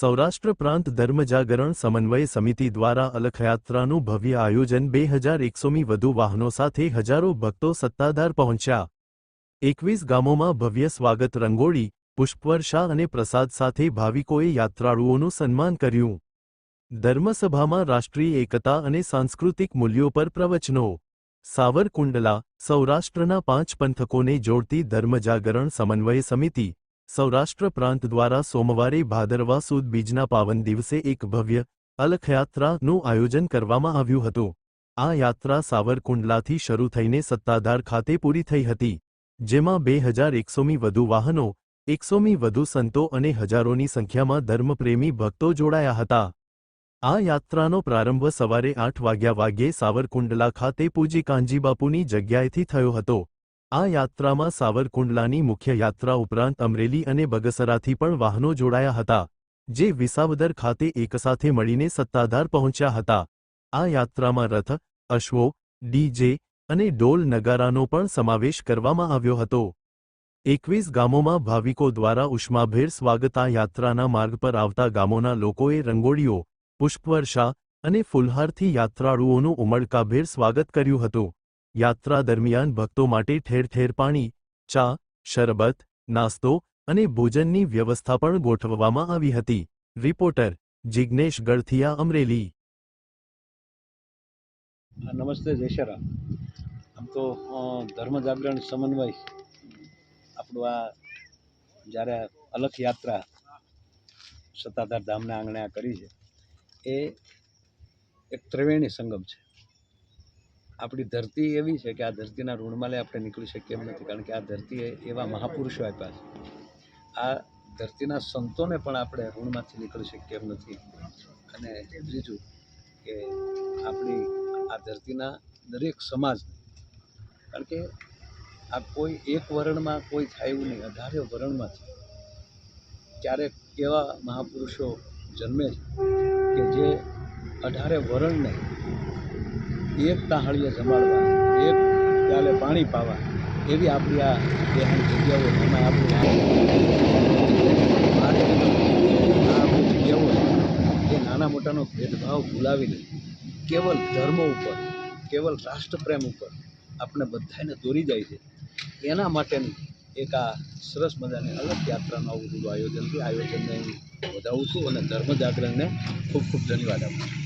સૌરાષ્ટ્ર પ્રાંત ધર્મજાગરણ સમન્વય સમિતિ દ્વારા અલખયાત્રાનું ભવ્ય આયોજન બે હજાર એકસોમી વધુ વાહનો સાથે હજારો ભક્તો સત્તાધાર પહોંચ્યા. એકવીસ ગામોમાં ભવ્ય સ્વાગત રંગોળી, પુષ્પવર્ષા અને પ્રસાદ સાથે ભાવિકોએ યાત્રાળુઓનું સન્માન કર્યું. ધર્મસભામાં રાષ્ટ્રીય એકતા અને સાંસ્કૃતિક મૂલ્યો પર પ્રવચનો. સાવરકુંડલા, સૌરાષ્ટ્રના પાંચ પંથકોને જોડતી ધર્મજાગરણ સમન્વય સમિતિ સૌરાષ્ટ્ર પ્રાંત દ્વારા સોમવારે ભાદરવા સુદ બીજના પાવન દિવસે એક ભવ્ય અલખયાત્રાનું આયોજન કરવામાં આવ્યું હતું. આ યાત્રા સાવરકુંડલાથી શરૂ થઈને સત્તાધાર ખાતે પૂરી થઈ હતી, જેમાં બે હજાર એકસોમી વધુ વાહનો, એકસોમી વધુ સંતો અને હજારોની સંખ્યામાં ધર્મપ્રેમી ભક્તો જોડાયા હતા. આ યાત્રાનો પ્રારંભ સવારે આઠ વાગ્યા વાગ્યે સાવરકુંડલા ખાતે પૂજી કાંજીબાપુની જગ્યાએથી થયો હતો. આ યાત્રામાં સાવરકુંડલાની મુખ્ય યાત્રા ઉપરાંત અમરેલી અને બગસરાથી પણ વાહનો જોડાયા હતા, જે વિસાવદર ખાતે એકસાથે મળીને સત્તાધાર પહોંચ્યા હતા. આ યાત્રામાં રથ, અશ્વો ડીજે અને ડોલ નગારાનો પણ સમાવેશ કરવામાં આવ્યો હતો. એકવીસ ગામોમાં ભાવિકો દ્વારા ઉષ્માભેર સ્વાગત આ યાત્રાના માર્ગ પર આવતા ગામોના લોકોએ રંગોળીઓ, પુષ્પવર્ષા અને ફુલહારથી યાત્રાળુઓનું ઉમળકાભેર સ્વાગત કર્યું હતું. યાત્રા દરમિયાન ભક્તો માટે ઠેર ઠેર પાણી, ચા, શરબત, નાસ્તો અને ભોજનની વ્યવસ્થા પણ ગોઠવવામાં આવી હતી. રિપોર્ટર જિજ્ઞેશ ગળથિયા, અમરેલી. નમસ્તે જયશરા આમ તો ધર્મ જાગરણ સમન્વય આપણું આ જ્યારે અલખ યાત્રા સત્તાધાર ધામના આંગણે આ કરી છે, એ એક ત્રિવેણી સંગમ છે. આપણી ધરતી એવી છે કે આ ધરતીના ઋણમાલે આપણે નીકળી શકીએ એમ નથી. કારણ કે આ ધરતીએ એવા મહાપુરુષો આપ્યા છે. આ ધરતીના સંતોને પણ આપણે ઋણમાંથી નીકળી શકીએ એમ નથી. અને ત્રીજું કે આપણી આ ધરતીના દરેક સમાજ કારણ કે આ કોઈ એક વર્ણમાં કોઈ થાય એવું નહીં. અઢારે વર્ણમાં ક્યારેક એવા મહાપુરુષો જન્મે છે કે જે અઢારે વર્ણને એક તાહળીએ જમાડવા, એક પ્યાલે પાણી પાવા, એવી આપણી આ દેહાની જગ્યાઓ. એમાં આપણું જગ્યાઓ એ નાના મોટાનો ભેદભાવ ભૂલાવીને કેવલ ધર્મ ઉપર, કેવલ રાષ્ટ્રપ્રેમ ઉપર આપણે બધાને દોરી જાય છે. એના માટેનું એક આ સરસ મજાની અલગ યાત્રાનું આવું બધું આયોજન છે. આયોજનને હું વધાવું છું અને ધર્મ જાગરણને ખૂબ ખૂબ ધન્યવાદ આપું છું.